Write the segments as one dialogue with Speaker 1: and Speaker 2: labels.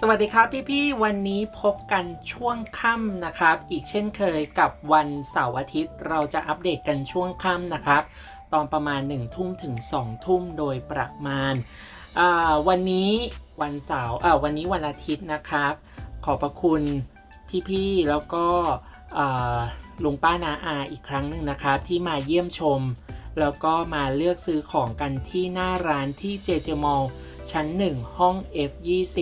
Speaker 1: สวัสดีครับพี่ๆ วันนี้พบกันช่วงค่ำนะครับ อีกเช่นเคยกับวันเสาร์อาทิตย์ เราจะอัปเดตกันช่วงค่ำนะครับ ตอนประมาณ1ทุ่มถึง2ทุ่มโดยประมาณ วันนี้วันเสาร์วันนี้วันอาทิตย์นะครับ ขอบพระคุณพี่ๆ แล้วก็ลุงป้านาอาอีกครั้งหนึ่งนะครับ ที่มาเยี่ยมชม แล้วก็มาเลือกซื้อของกันที่หน้าร้านที่ JJ Mall ชั้น 1 ห้อง F20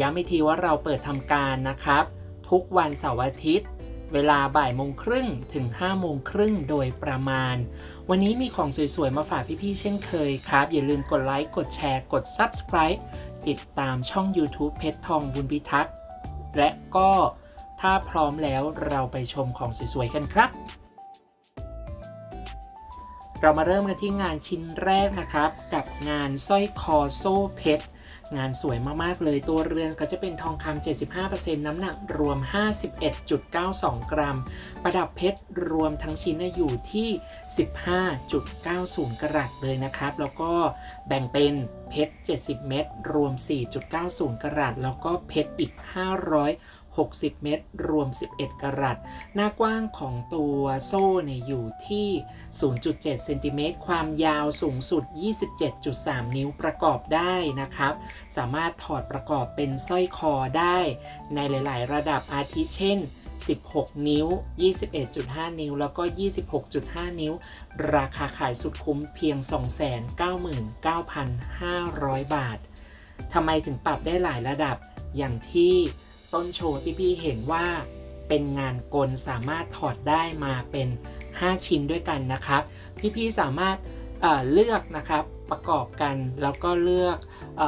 Speaker 1: ย้ำอีกทีว่าเราเปิดทำการนะครับ ทุกวันเสาร์อาทิตย์ เวลาบ่ายโมงครึ่งถึง5โมงครึ่งโดยประมาณ วันนี้มีของสวยๆ มาฝากพี่ๆ เช่นเคยครับ อย่าลืมกดไลค์ กดแชร์ กด Subscribe ติดตามช่อง YouTube เพชรทองบุญพิทักษ์และก็ถ้าพร้อมแล้วเราไปชมของสวยๆ กันครับ เรามาเริ่มกันที่งานชิ้นแรกนะครับ กับงานสร้อยคอโซ่เพชร งานสวยมากๆเลยตัวเรือนก็จะเป็นทองคำ75%น้ำหนักรวม 51.92 กรัม ประดับเพชรรวมทั้งชิ้นอยู่ที่ 15.90 กรัตเลยนะครับ แล้วก็แบ่งเป็นเพชร 70 เม็ดรวม 4.90 กรัตแล้วก็เพชรอีก 500 60 เม็ดรวม 11 กรัต หน้ากว้างของตัวโซ่เนี่ยอยู่ที่ 0.7 เซนติเมตร ความยาวสูงสุด 27.3 นิ้วประกอบได้นะครับ สามารถถอดประกอบเป็นสร้อยคอได้ในหลาย ๆ ระดับอาทิเช่น 16 นิ้ว 21.5 นิ้ว แล้วก็ 26.5 นิ้ว ราคาขายสุดคุ้มเพียง 299,500 บาททำไมถึงปรับได้หลายระดับอย่างที่ ต้นโชว์ที่พี่เห็นว่าเป็นงานกลสามารถถอดได้มาเป็น 5 ชิ้นด้วยกันนะครับพี่ๆสามารถเเลือกนะครับประกอบกันแล้วก็เลือกอ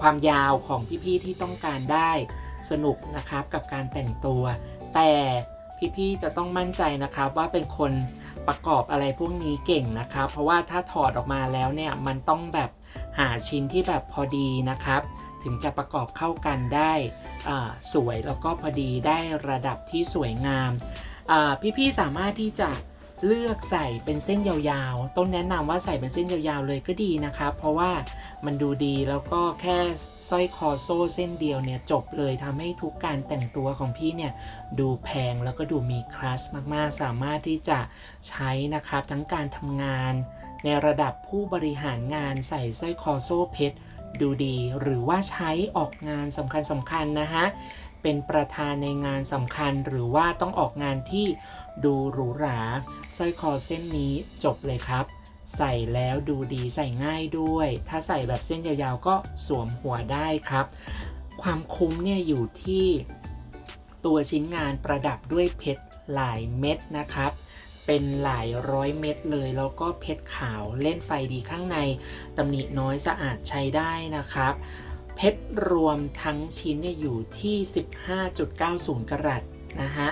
Speaker 1: ความยาวของพี่ๆที่ต้องการได้สนุกนะครับกับการแต่งตัว แต่พี่ๆจะต้องมั่นใจนะครับว่าเป็นคนประกอบอะไรพวกนี้เก่งนะครับ เพราะว่าถ้าถอดออกมาแล้วเนี่ยมันต้องแบบหาชิ้นที่แบบพอดีนะครับ ถึงจะประกอบเข้ากันได้สวยแล้วก็พอดีได้ระดับที่สวยงามพี่ๆสามารถที่จะเลือกใส่เป็นเส้นยาวๆ ต้นแนะนำว่าใส่เป็นเส้นยาวๆเลยก็ดีนะครับเพราะว่ามันดูดีแล้วก็แค่สร้อยคอโซ่เส้นเดียวเนี่ยจบเลยทำให้ทุกการแต่งตัวของพี่เนี่ยดูแพงแล้วก็ดูมีคลาสมากๆ สามารถที่จะใช้นะครับทั้งการทำงาน ในระดับผู้บริหารงานใส่สร้อยคอโซ่เพชร ดูดีหรือว่าใช้ออกงานสำคัญๆนะฮะ เป็นประธานในงานสำคัญหรือว่าต้องออกงานที่ดูหรูหราสร้อยคอเส้นนี้จบเลยครับ ใส่แล้วดูดีใส่ง่ายด้วย ถ้าใส่แบบเส้นยาวๆ ก็สวมหัวได้ครับ ความคุ้มเนี่ยอยู่ที่ตัวชิ้นงานประดับด้วยเพชรหลายเม็ดนะครับ เป็นหลายร้อยเม็ดเลย แล้วก็เพชรขาวเล่นไฟดีข้างในตำหนิน้อยสะอาดใช้ได้นะครับ เพชรรวมทั้งชิ้นเนี่ยอยู่ที่ 15.90 กรัตนะฮะ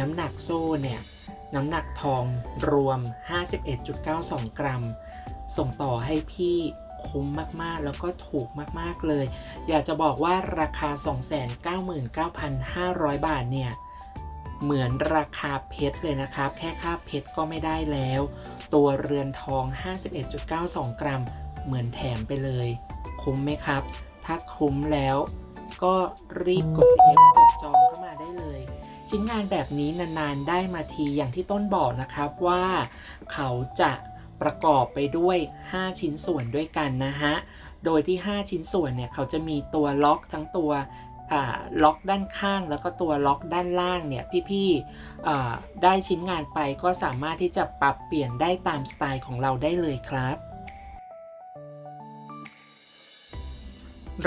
Speaker 1: น้ำหนักโซ่เนี่ย น้ำหนักทองรวม 51.92 กรัม ส่งต่อให้พี่คุ้มมาก ๆ แล้วก็ถูกมาก ๆ เลย อยากจะบอกว่าราคา 299,500 บาทเนี่ย เหมือนราคาเพชรเลยนะครับ แค่ค่าเพชรก็ไม่ได้แล้ว ตัวเรือนทอง 51.92 กรัม เหมือนแถมไปเลย คุ้มไหมครับ ถ้าคุ้มแล้วก็รีบกด CF กดจองเข้ามาได้เลย ชิ้นงานแบบนี้นานๆได้มาทีอย่างที่ต้นบอกนะครับว่าเขาจะประกอบไปด้วย 5 ชิ้นส่วนด้วยกันนะฮะ โดยที่ 5 ชิ้นส่วนเนี่ย เขาจะมีตัวล็อกทั้งตัว ล็อกด้านข้างแล้วก็ตัวล็อกด้านล่างเนี่ยพี่ๆอ่ได้ชิ้นงานไปก็สามารถที่จะปรับเปลี่ยนได้ตามสไตล์ของเราได้เลยครับ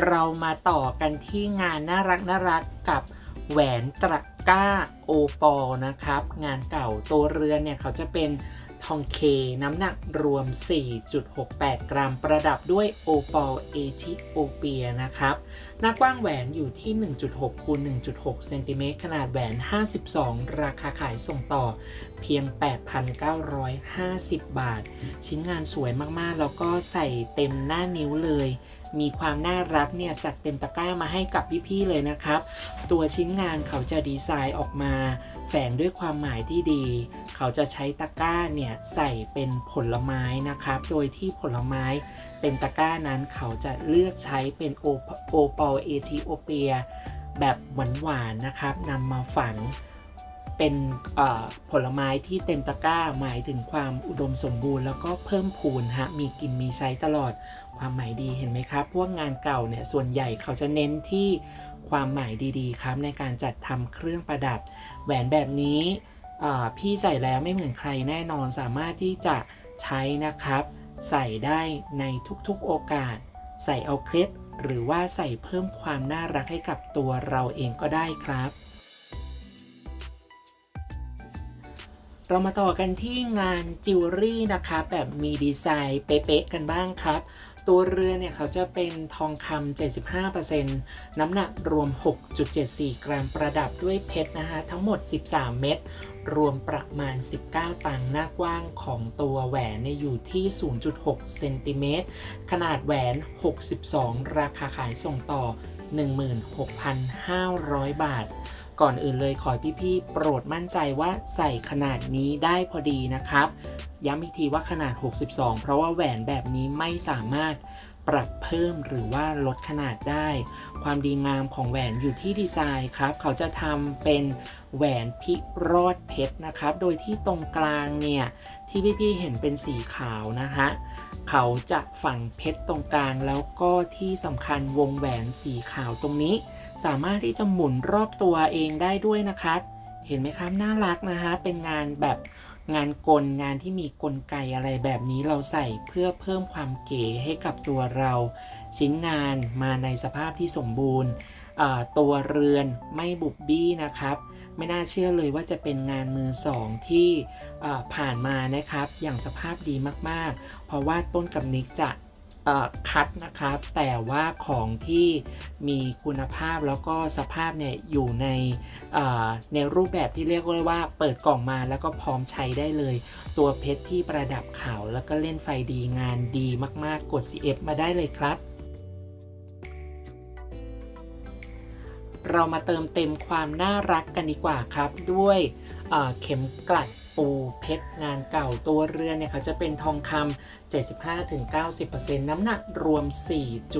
Speaker 1: เรามาต่อกันที่งานน่ารักน่ารักกับแหวนตะกร้าโอปอลนะครับ งานเก่าตัวเรือนเนี่ยเขาจะเป็น ทองเค น้ำหนักรวม 4.68 กรัม ประดับด้วยโอปอลเอธิโอเปียนะครับ หน้ากว้างแหวนอยู่ที่ 1.6คูณ1.6 เซนติเมตร ขนาดแหวน 52 ราคาขายส่งต่อเพียง 8,950 บาท ชิ้นงานสวยมากๆ แล้วก็ใส่เต็มหน้านิ้วเลย มีความน่ารักเนี่ยจัดเต็มตะกร้ามาให้กับพี่ๆเลยนะครับ ตัวชิ้นงานเขาจะดีไซน์ออกมา ฝงด้วยความหมายที่ดี เขาจะใช้ตะกร้าเนี่ยใส่เป็นผลไม้นะครับ โดยที่ผลไม้เป็นตะกร้านั้นเขาจะเลือกใช้เป็นโอโอปอลเอธิโอเปีย แบบหวานๆนะครับนำมาฝัง เป็นผลไม้ที่เต็มตะกร้าหมายถึงความอุดมสมบูรณ์แล้วก็เพิ่มพูนฮะมีกินมีใช้ตลอดความหมายดีเห็นไหมครับ พวกงานเก่าเนี่ยส่วนใหญ่เขาจะเน้นที่ความหมายดีๆ ครับในการจัดทำเครื่องประดับ แหวนแบบนี้พี่ใส่แล้วไม่เหมือนใครแน่นอนสามารถที่จะใช้นะครับ ใส่ได้ในทุกๆโอกาส ใส่เอาเคล็ดหรือว่าใส่เพิ่มความน่ารักให้กับตัวเราเองก็ได้ครับ เรามาต่อกันที่งานจิวเวลรี่นะคะ แบบมีดีไซน์เป๊ะๆกันบ้างครับ ตัวเรือเนี่ยเขาจะเป็นทองคำ75%น้ำหนักรวม 6.74 กรัมประดับด้วยเพชรนะคะ ทั้งหมด 13 เม็ดรวมประมาณ 19 ตังค์หน้ากว้างของตัวแหวนเนี่ยอยู่ที่ 0.6 เซนติเมตร ขนาดแหวน 62 ราคาขายส่งต่อ 16,500 บาท ก่อนอื่นเลยขอพี่ๆโปรดมั่นใจว่าใส่ขนาดนี้ได้พอดีนะครับ ย้ำอีกทีว่าขนาด 62 เพราะว่าแหวนแบบนี้ไม่สามารถปรับเพิ่มหรือว่าลดขนาดได้ ความดีงามของแหวนอยู่ที่ดีไซน์ครับ เขาจะทำเป็นแหวนพิโรธเพชรนะครับ โดยที่ตรงกลางเนี่ย ที่พี่ๆเห็นเป็นสีขาวนะฮะ เขาจะฝังเพชรตรงกลางแล้วก็ที่สำคัญวงแหวนสีขาวตรงนี้ สามารถที่จะหมุนรอบตัวเองได้ด้วยนะครับ เห็นไหมครับน่ารักนะฮะเป็นงานแบบงานกลงานที่มีกลไกอะไรแบบนี้เราใส่เพื่อเพิ่มความเก๋ให้กับตัวเรา ชิ้นงานมาในสภาพที่สมบูรณ์ตัวเรือนไม่บุบบี้นะครับ ไม่น่าเชื่อเลยว่าจะเป็นงานมือสองที่ผ่านมานะครับ อย่างสภาพดีมากๆ เพราะว่าต้นกับนิกจะ คัดนะครับแต่ว่าของที่มีคุณภาพแล้วก็สภาพเนี่ยอยู่ในในรูปแบบที่เรียกว่าเปิดกล่องมาแล้วก็พร้อมใช้ได้เลย ตัวเพชรที่ประดับขาวแล้วก็เล่นไฟดีงานดีมากๆกด CF มาได้เลยครับ เรามาเติมเต็มความน่ารักกันดีกว่าครับ ด้วยเข็มกลัดปูเพชรงานเก่าตัวเรือนเนี่ยเขาจะเป็นทองคำ75-90%น้ำหนักรวม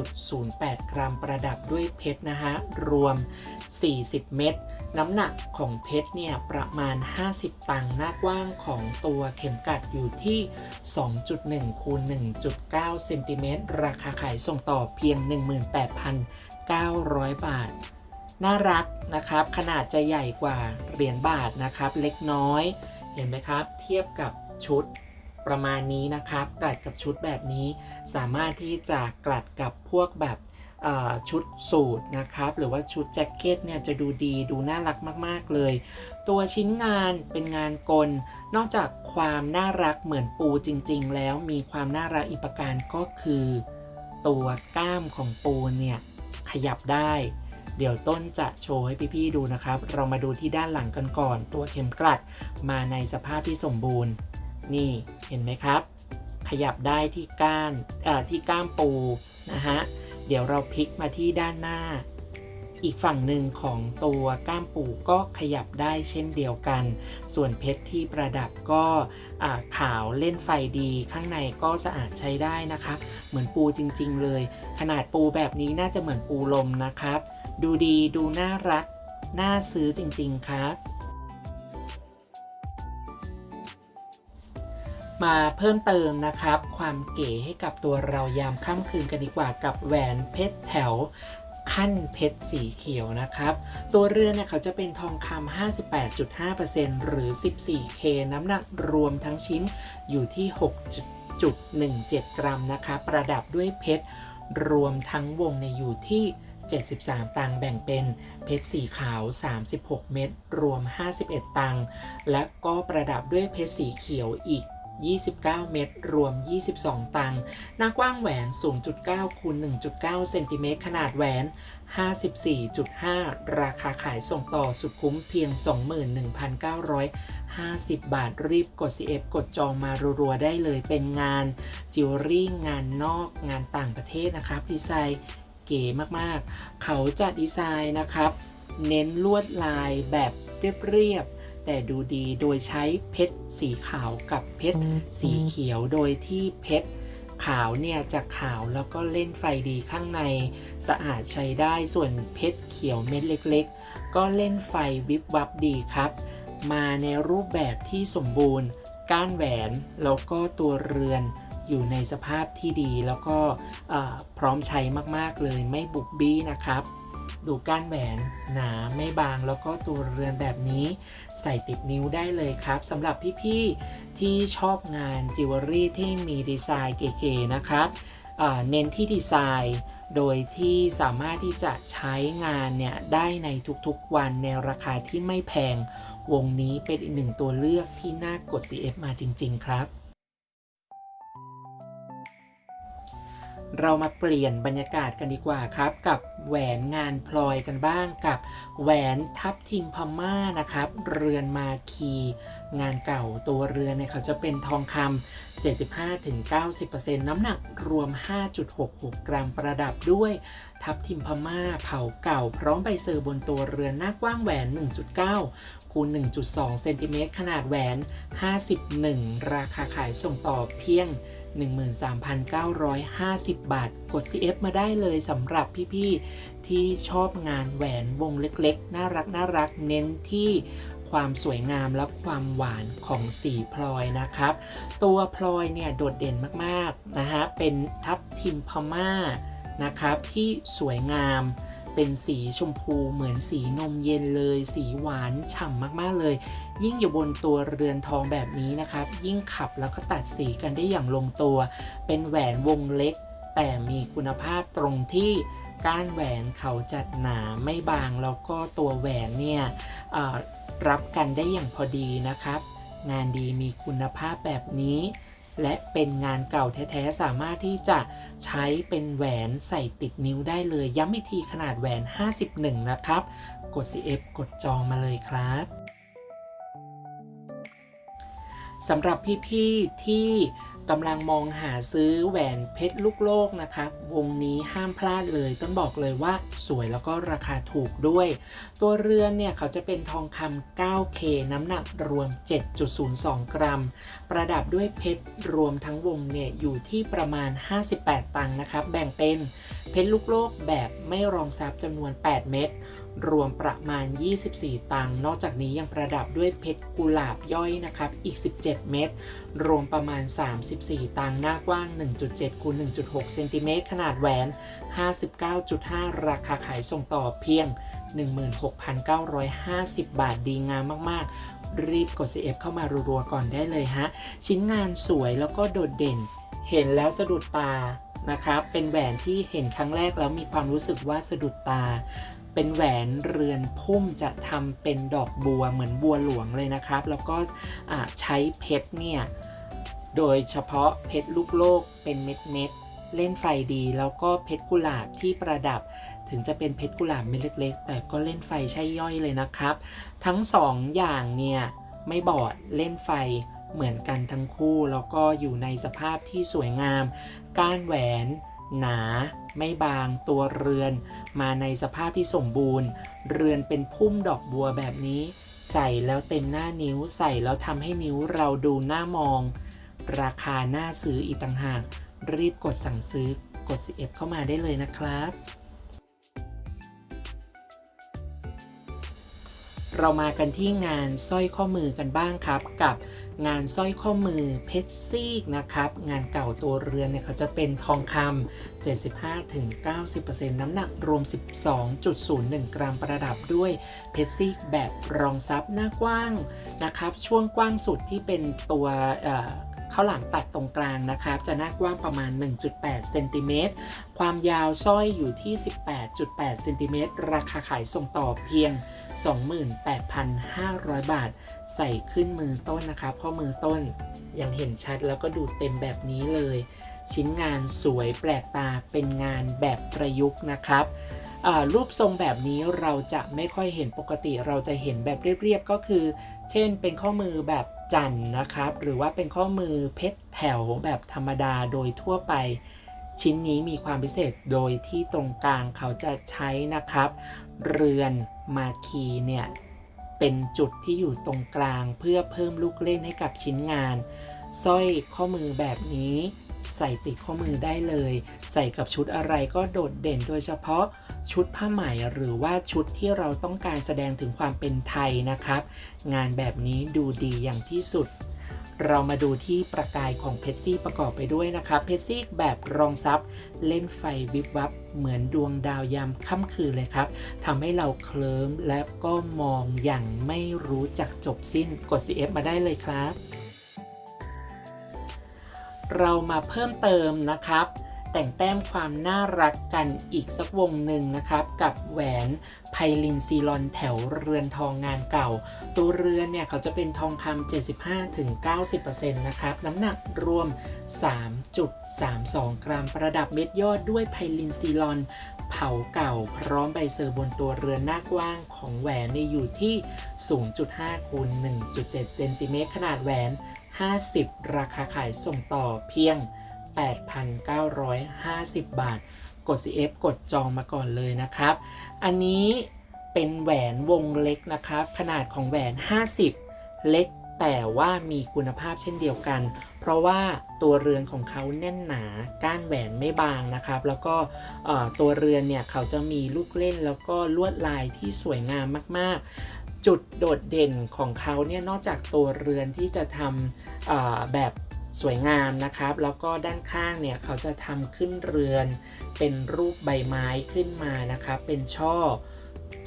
Speaker 1: 4.08 กรัมประดับด้วยเพชรนะฮะ รวม 40 เม็ดน้ำหนักของเพชรเนี่ยประมาณ 50 ตังค์หน้ากว้างของตัวเข็มกลัดอยู่ที่ 2.1คูณ1.9เซนติเมตรราคาขายส่งต่อเพียง 18,900 บาท น่ารักนะครับ ขนาดจะใหญ่กว่าเหรียญบาทนะครับ เล็กน้อย เห็นไหมครับ เทียบกับชุดประมาณนี้นะครับกลัดกับชุดแบบนี้ สามารถที่จะกลัดกับพวกแบบชุดสูทนะครับ หรือว่าชุดแจ็คเก็ตเนี่ยจะดูดีดูน่ารักมากๆเลย ตัวชิ้นงานเป็นงานกล นอกจากความน่ารักเหมือนปูจริง ๆ แล้วมีความน่ารักอีกประการก็คือ ตัวก้ามของปูเนี่ยขยับได้ เดี๋ยวต้นจะโชว์ให้พี่ๆดูนะครับ เรามาดูที่ด้านหลังกันก่อน ตัวเข็มกลัดมาในสภาพที่สมบูรณ์ นี่เห็นไหมครับ ขยับได้ที่ก้านที่ก้ามปูนะฮะเดี๋ยวเราพลิกมาที่ด้านหน้า อีกฝั่งหนึ่งของตัวก้ามปูก็ขยับได้เช่นเดียวกัน ส่วนเพชรที่ประดับก็ขาวเล่นไฟดีข้างในก็สะอาดใช้ได้นะครับ เหมือนปูจริง ๆ เลย ขนาดปูแบบนี้น่าจะเหมือนปูลมนะครับ ดูดีดูน่ารัก น่าซื้อจริง ๆ ครับมาเพิ่มเติมนะครับ ความเก๋ให้กับตัวเรายามค่ำคืนกันดีกว่ากับแหวนเพชรแถว ขั้นเพชรสีเขียวนะครับ ตัวเรือนเนี่ยเขาจะเป็นทองคำ 58.5%หรือ 14K น้ำหนักรวมทั้งชิ้นอยู่ที่ 6.17 กรัมนะคะประดับด้วยเพชรรวมทั้งวงในยอยู่ที่ 73 ตังแบ่งเป็นเพชรสีขาว 36 เม็ดรวม 51 ตังและก็ประดับด้วยเพชรสีเขียวอีก 29 เม็ดรวม 22 ตังค์หน้ากว้างแหวน 0.9คูณ1.9 เซนติเมตร ขนาดแหวน 54.5 ราคาขายส่งต่อสุดคุ้มเพียง 21,950 บาท รีบกด CF กดจองมารัวๆ ได้เลยเป็นงาน จิวเวลรี่งานนอกงานต่างประเทศนะครับ ดีไซน์เก๋มากๆ เขาจะดีไซน์นะครับ เน้นลวดลายแบบเรียบๆ แต่ดูดีโดยใช้เพชรสีขาวกับเพชรสีเขียวโดยที่เพชรขาวเนี่ยจะขาวแล้วก็เล่นไฟดีข้างในสะอาดใช้ได้ส่วนเพชรเขียวเม็ดเล็กๆ ก็เล่นไฟวิบวับดีครับ มาในรูปแบบที่สมบูรณ์ ก้านแหวนแล้วก็ตัวเรือนอยู่ในสภาพที่ดีแล้วก็เอ่อพร้อมใช้มากๆเลยไม่บุบบี้นะครับ ดูก้านแหวนหนาไม่บางแล้วก็ตัวเรือนแบบนี้ใส่ติดนิ้วได้เลยครับสำหรับพี่ๆที่ชอบงานจิวเวลรี่ที่มีดีไซน์เก๋ๆนะครับเน้นที่ดีไซน์โดยที่สามารถที่จะใช้งานเนี่ยได้ในทุกๆวันในราคาที่ไม่แพง วงนี้เป็นอีกหนึ่งตัวเลือกที่น่ากด CF มาจริง ๆ ครับ เรามาเปลี่ยนบรรยากาศกันดีกว่าครับ กับแหวนงานพลอยกันบ้างกับแหวนทับทิมพม่านะครับ เรือนมาคี งานเก่าตัวเรือนเนี่ยเขาจะเป็นทองคำ75-90%น้ำหนักรวม 5.66 กรัมประดับด้วยทับทิมพม่าเผาเก่า พร้อมใบเซอร์บนตัวเรือนหน้ากว้างแหวน 1.9 คูณ 1.2 เซนติเมตรขนาดแหวน 51 ราคาขายส่งต่อเพียง 13,950 บาท กด CF มาได้เลยสำหรับพี่ๆ ที่ชอบงานแหวนวงเล็กๆ น่ารักน่ารักเน้นที่ความสวยงามและความหวานของสีพลอยนะครับ ตัวพลอยเนี่ยโดดเด่นมากๆนะฮะเป็นทับทิมพม่านะครับที่สวยงาม เป็นสีชมพูเหมือนสีนมเย็นเลย สีหวานฉ่ำมากๆเลย ยิ่งอยู่บนตัวเรือนทองแบบนี้นะครับ ยิ่งขับแล้วก็ตัดสีกันได้อย่างลงตัว เป็นแหวนวงเล็ก แต่มีคุณภาพตรงที่ก้านแหวนเขาจัดหนาไม่บาง แล้วก็ตัวแหวนเนี่ยรับกันได้อย่างพอดีนะครับ งานดีมีคุณภาพแบบนี้ และเป็นงานเก่าแท้ๆ สามารถที่จะใช้เป็นแหวนใส่ติดนิ้วได้เลย ย้ำอีกทีขนาดแหวน 51 นะครับ กด CF กดจองมาเลยครับสำหรับพี่ ๆ ที่ กำลังมองหาซื้อแหวนเพชรลูกโลกนะครับวงนี้ห้ามพลาดเลยต้องบอกเลยว่าสวยแล้วก็ราคาถูกด้วย ตัวเรือนเนี่ยเขาจะเป็นทองคำ 9K น้ำหนักรวม 7.02 กรัม ประดับด้วยเพชรรวมทั้งวงเนี่ยอยู่ที่ประมาณ 58 ตังค์นะครับ แบ่งเป็นเพชรลูกโลกแบบไม่รองซับจำนวน 8 เม็ด รวมประมาณ 24 ตังค์นอกจากนี้ยังประดับด้วยเพชรกุหลาบย่อยนะครับ อีก 17 เม็ด รวมประมาณ 34 ตังค์หน้ากว้าง 1.7คูณ1.6 เซนติเมตร ขนาดแหวน 59.5 ราคาขายส่งต่อเพียง 16,950 บาทดีงามมาก ๆ รีบกด CF เข้ามารัวๆก่อนได้เลยฮะ ชิ้นงานสวยแล้วก็โดดเด่น เห็นแล้วสะดุดตา นะครับ เป็นแหวนที่เห็นครั้งแรกแล้วมีความรู้สึกว่าสะดุดตา เป็นแหวนเรือนพุ่มจะทำเป็นดอกบัวเหมือนบัวหลวงเลยนะครับ แล้วก็ใช้เพชรเนี่ย โดยเฉพาะเพชรลูกโลกเป็นเม็ดเม็ดเล่นไฟดี แล้วก็เพชรกุหลาบที่ประดับถึงจะเป็นเพชรกุหลาบเม็ดเล็ก ๆ แต่ก็เล่นไฟใช่ย่อยเลยนะครับ ทั้งสองอย่างเนี่ยไม่บอดเล่นไฟ เหมือนกันทั้งคู่แล้วก็อยู่ในสภาพที่สวยงาม ก้านแหวนหนาไม่บางตัวเรือน มาในสภาพที่สมบูรณ์ เรือนเป็นพุ่มดอกบัวแบบนี้ ใส่แล้วเต็มหน้านิ้วใส่แล้วทำให้นิ้วเราดูน่ามอง ราคาน่าซื้ออีกต่างหาก รีบกดสั่งซื้อกด CF เข้ามาได้เลยนะครับ เรามากันที่งานสร้อยข้อมือกันบ้างครับกับ งานสร้อยข้อมือเพชรซีกนะครับ งานเก่าตัวเรือนเนี่ยเขาจะเป็นทองคำ75-90%น้ำหนักรวม 12.01 กรัมประดับด้วยเพชรซีกแบบรองซับหน้ากว้างนะครับ ช่วงกว้างสุดที่เป็นตัวเอ่อ ข้าวหลามตัดตรงกลางนะครับ จะหน้ากว้างประมาณ 1.8เซนติเมตรความยาวสร้อยอยู่ที่ 18.8เซนติเมตรราคาขายส่งต่อเพียง 28,500 บาท ใส่ขึ้นมือต้นนะครับข้อมือต้นยังเห็นชัดแล้วก็ดูเต็มแบบนี้เลย ชิ้นงานสวยแปลกตาเป็นงานแบบประยุกต์นะครับรูปทรงแบบนี้เราจะไม่ค่อยเห็นปกติเราจะเห็นแบบเรียบๆก็คือ เช่นเป็นข้อมือแบบ จันนะครับ หรือว่าเป็นข้อมือเพชรแถวแบบธรรมดาโดยทั่วไป ชิ้นนี้มีความพิเศษโดยที่ตรงกลางเขาจะใช้นะครับ เรือนมาคีเนี่ยเป็นจุดที่อยู่ตรงกลางเพื่อเพิ่มลูกเล่นให้กับชิ้นงานสร้อยข้อมือแบบนี้ ใส่ติดข้อมือได้เลย ใส่กับชุดอะไรก็โดดเด่นโดยเฉพาะชุดผ้าไหมหรือว่าชุดที่เราต้องการแสดงถึงความเป็นไทยนะครับ งานแบบนี้ดูดีอย่างที่สุด เรามาดูที่ประกายของเพชซี่ประกอบไปด้วยนะครับเพชซี่แบบรองซับเล่นไฟวิบวับเหมือนดวงดาวยามค่ำคืนเลยครับทำให้เราเคลิ้มและก็มองอย่างไม่รู้จักจบสิ้นกด CF มาได้เลยครับ เรามาเพิ่มเติมนะครับ แต่งแต้มความน่ารักกันอีกสักวงหนึ่งนะครับ กับแหวนไพลินซีลอนแถวเรือนทองงานเก่า ตัวเรือนเนี่ยเขาจะเป็นทองคำ75-90%นะครับ น้ำหนักรวม 3.32 กรัมประดับเม็ดยอดด้วยไพลินซีลอนเผาเก่าพร้อมใบเซอร์บนตัวเรือนหน้ากว้างของแหวนเนี่ยอยู่ที่ 0.5คูณ1.7 เซนติเมตรขนาดแหวน 50 ราคาขายส่งต่อเพียง 8,950 บาท กด CF กดจองมาก่อนเลยนะครับ อันนี้เป็นแหวนวงเล็กนะครับ ขนาดของแหวน 50 เล็กแต่ว่ามีคุณภาพเช่นเดียวกัน เพราะว่าตัวเรือนของเขาแน่นหนา ก้านแหวนไม่บางนะครับ แล้วก็ตัวเรือนเนี่ยเขาจะมีลูกเล่นแล้วก็ลวดลายที่สวยงามมากๆ จุดโดดเด่นของเขาเนี่ยนอกจากตัวเรือนที่จะทำแบบสวยงามนะครับ แล้วก็ด้านข้างเนี่ยเขาจะทำขึ้นเรือน เป็นรูปใบไม้ขึ้นมานะครับ เป็นช่อ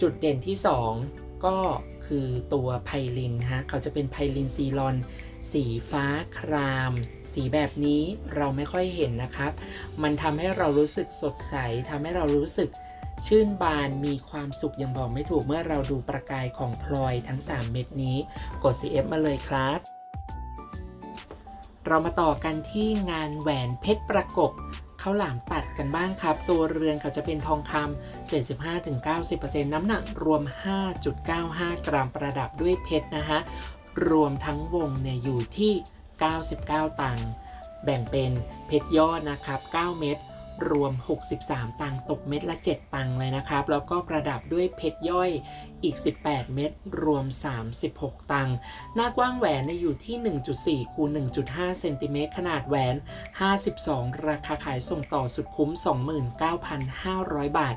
Speaker 1: จุดเด่นที่ 2 ก็คือตัวไพลินฮะเขาจะเป็นไพลินซีลอน สีฟ้าคราม สีแบบนี้เราไม่ค่อยเห็นนะครับ มันทำให้เรารู้สึกสดใสทำให้เรารู้สึก ชื่นบานมีความสุขยังบอกไม่ถูกเมื่อเราดูประกายของพลอยทั้ง 3 เม็ดนี้ กด CF มาเลยครับ เรามาต่อกันที่งานแหวนเพชรประกบข้าวหลามตัดกันบ้างครับ ตัวเรือนเขาจะเป็นทองคำ75-90%น้ำหนักรวม 5.95 กรัมประดับด้วยเพชรนะฮะ รวมทั้งวงเนี่ยอยู่ที่ 99 ตังค์แบ่งเป็นเพชรยอดนะครับ 9 เม็ด รวม 63 ตังค์ตกเม็ดละ 7 ตังค์เลยนะครับ แล้วก็ประดับด้วยเพชรย่อยอีก 18 เม็ดรวม 36 ตังค์หน้ากว้างแหวนเนี่ยอยู่ที่ 1.4คูณ1.5 เซนติเมตรขนาดแหวน 52 ราคาขายส่งต่อสุดคุ้ม 29,500 บาท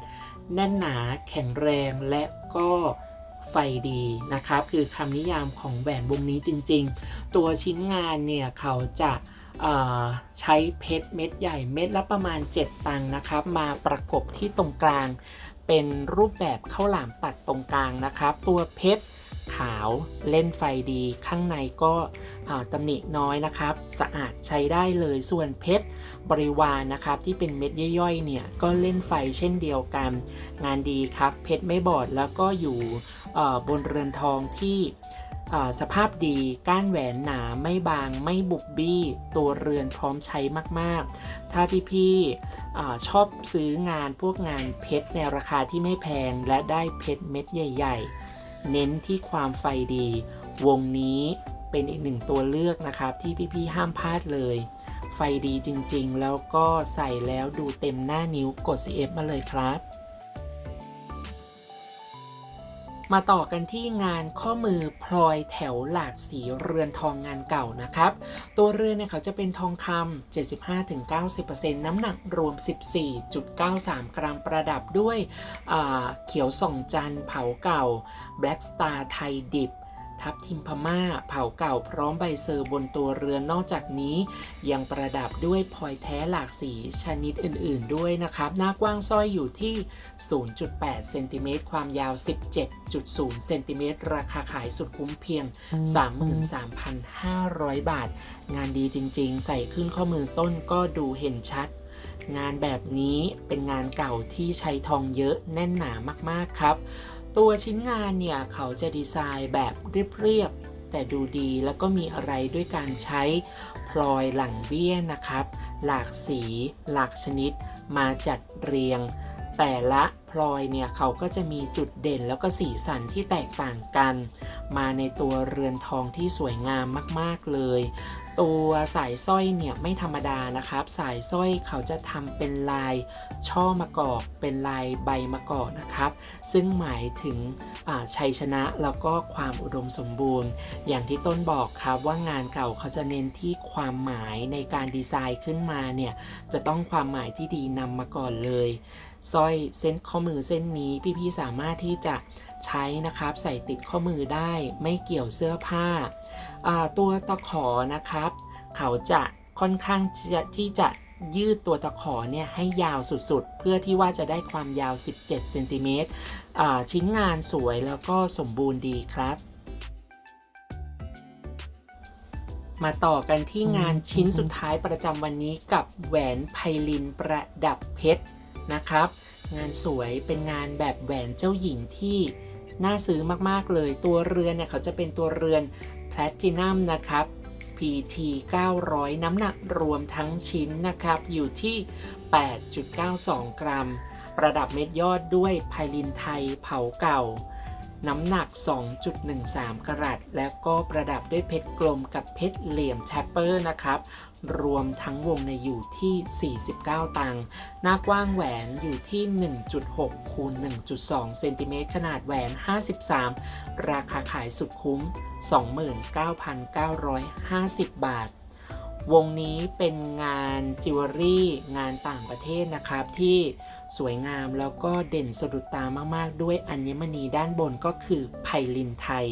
Speaker 1: แน่นหนาแข็งแรงและก็ไฟดีนะครับ คือคำนิยามของแหวนวงนี้จริง ๆ ตัวชิ้นงานเนี่ยเขาจะ ใช้เพชรเม็ดใหญ่เม็ดละประมาณ 7 ตังค์นะครับ มาประกบที่ตรงกลาง เป็นรูปแบบข้าวหลามตัดตรงกลางนะครับ ตัวเพชรขาวเล่นไฟดีข้างในก็ตำหนิน้อยนะครับ สะอาดใช้ได้เลยส่วนเพชรบริวารนะครับ ที่เป็นเม็ดย่อยๆเนี่ยก็เล่นไฟเช่นเดียวกัน งานดีครับเพชรไม่บอดแล้วก็อยู่บนเรือนทองที่ สภาพดีก้านแหวนหนาไม่บางไม่บุบบี้ ตัวเรือนพร้อมใช้มากๆ ถ้าพี่ๆชอบซื้องานพวกงานเพชรในราคาที่ไม่แพงและได้เพชรเม็ดใหญ่ ๆ เน้นที่ความไฟดี วงนี้เป็นอีกหนึ่งตัวเลือกนะครับ ที่พี่ๆห้ามพลาดเลย ไฟดีจริงๆ แล้วก็ใส่แล้วดูเต็มหน้านิ้วกด CF มาเลยครับ มาต่อกันที่งานข้อมือพลอยแถวหลากสีเรือนทองงานเก่านะครับ ตัวเรือนเนี่ยเขาจะเป็นทองคำ75-90%น้ำหนักรวม 14.93 กรัมประดับด้วยเขียวส่องจันเผาเก่า Black Star ไทยดิบ ทับทิมพม่า เผาเก่าพร้อมใบเซอร์บนตัวเรือนนอกจากนี้ ยังประดับด้วยพลอยแท้หลากสีชนิดอื่นๆด้วยนะครับ หน้ากว้างสร้อยอยู่ที่ 0.8 เซนติเมตร ความยาว 17.0 เซนติเมตร ราคาขายสุดคุ้มเพียง 33,500 บาท งานดีจริงๆ ใส่ขึ้นข้อมือต้นก็ดูเห็นชัดงานแบบนี้เป็นงานเก่าที่ใช้ทองเยอะแน่นหนามากๆครับ ตัวชิ้นงานเนี่ยเขาจะดีไซน์แบบเรียบๆแต่ดูดีแล้วก็มีอะไรด้วยการใช้พลอยหลังเบี้ยนะครับ หลากสี หลากชนิด มาจัดเรียง แต่ละพลอยเนี่ยเขาก็จะมีจุดเด่นแล้วก็สีสันที่แตกต่างกัน มาในตัวเรือนทองที่สวยงามมากๆเลย ตัวสายสร้อยเนี่ยไม่ธรรมดานะครับ สายสร้อยเขาจะทำเป็นลายช่อมะกอก เป็นลายใบมะกอกนะครับ ซึ่งหมายถึงชัยชนะแล้วก็ความอุดมสมบูรณ์ อย่างที่ต้นบอกครับว่างานเก่าเขาจะเน้นที่ความหมายในการดีไซน์ขึ้นมาเนี่ยจะต้องความหมายที่ดีนำมาก่อนเลย สร้อยเส้นข้อมือเส้นนี้พี่ๆสามารถที่จะใช้นะครับ ใส่ติดข้อมือได้ไม่เกี่ยวเสื้อผ้าาตัวตะขอนะครับ เขาจะค่อนข้างจะที่จะยืดตัวตะขอเนี่ยให้ยาวสุดๆ เพื่อที่ว่าจะได้ความยาว 17เซนติเมตรชิ้นงานสวยแล้วก็สมบูรณ์ดีครับ มาต่อกันที่งานชิ้นสุดท้ายประจำวันนี้กับแหวนไพลินประดับเพชร นะครับ งานสวยเป็นงานแบบแหวนเจ้าหญิงที่น่าซื้อมากๆเลย ตัวเรือนเนี่ยเขาจะเป็นตัวเรือนแพลตินัมนะครับ PT 900 น้ำหนักรวมทั้งชิ้นนะครับ อยู่ที่ 8.92 กรัม ประดับเม็ดยอดด้วยไพลินไทยเผาเก่า น้ำหนัก 2.13 กรัตแล้วก็ประดับด้วยเพชรกลมกับเพชรเหลี่ยมแทปเปอร์นะครับ รวมทั้งวงในอยู่ที่ 49 ตังค์หน้ากว้างแหวนอยู่ที่ 1.6คูณ1.2 เซนติเมตรขนาดแหวน 53 ราคาขายสุดคุ้ม 29,950 บาท วงนี้เป็นงานจิวเวลรี่ งานต่างประเทศนะครับที่สวยงามแล้วก็เด่นสะดุดตามากๆ ด้วยอัญมณีด้านบนก็คือไพลินไทย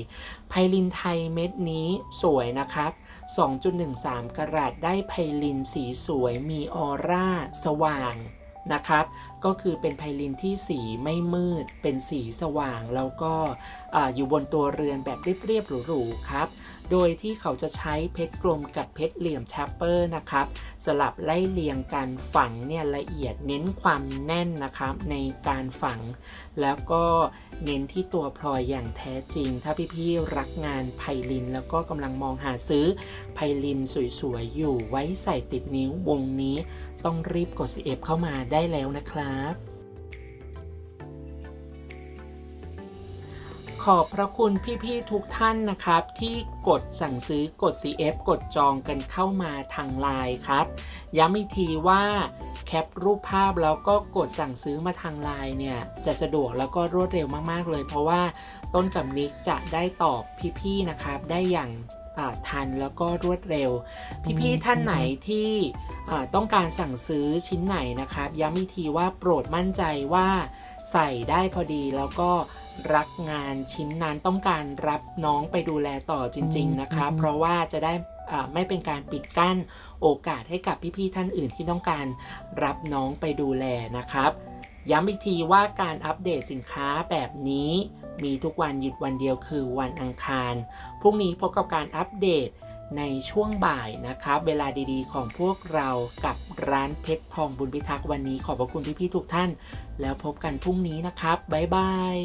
Speaker 1: ไพลินไทยเม็ดนี้สวยนะครับ 2.13 กรัตได้ไพลินสีสวยมีออร่า สว่างนะครับ ก็คือเป็นไพลินที่สีไม่มืด เป็นสีสว่าง แล้วก็ออยู่บนตัวเรือนแบบเรียบๆหรูๆครับ โดยที่เขาจะใช้เพชรกลมกับเพชรเหลี่ยมแชปเปอร์นะครับ สลับไล่เรียงกันฝังเนี่ยละเอียดเน้นความแน่นนะครับในการฝัง แล้วก็เน้นที่ตัวพลอยอย่างแท้จริง ถ้าพี่ๆรักงานไพลิน แล้วก็กำลังมองหาซื้อไพลินสวยๆ อยู่ไว้ใส่ติดนิ้ววงนี้ ต้องรีบกด CF เข้ามาได้แล้วนะครับ ขอบพระคุณพี่ๆทุกท่านนะครับ ที่กดสั่งซื้อกด CF กดจองกันเข้ามาทางไลน์ครับ ย้ำอีกทีว่าแคปรูปภาพแล้วก็กดสั่งซื้อมาทางไลน์เนี่ย จะสะดวกแล้วก็รวดเร็วมากๆเลย เพราะว่าต้นกับนิกจะได้ตอบพี่ๆนะครับ ได้อย่างทันแล้วก็รวดเร็ว พี่ๆท่านไหนที่ต้องการสั่งซื้อชิ้นไหนนะครับ ย้ำอีกทีว่าโปรดมั่นใจว่าใส่ได้พอดีแล้วก็ รักงานชิ้นนั้นต้องการรับน้องไปดูแลต่อจริง ๆนะครับเพราะว่าจะได้อ่าไม่เป็นการปิดกั้นโอกาสให้กับพี่ๆท่านอื่นที่ต้องการรับน้องไปดูแลนะครับ ย้ำอีกทีว่าการอัปเดตสินค้าแบบนี้มีทุกวันหยุดวันเดียวคือวันอังคาร พรุ่งนี้พบกับการอัปเดตในช่วงบ่ายนะครับ เวลาดีๆ ของพวกเรากับร้านเพชรทองบุญพิทักษ์วันนี้ขอบพระคุณพี่ๆทุกท่าน แล้วพบกันพรุ่งนี้นะครับ บ๊ายบาย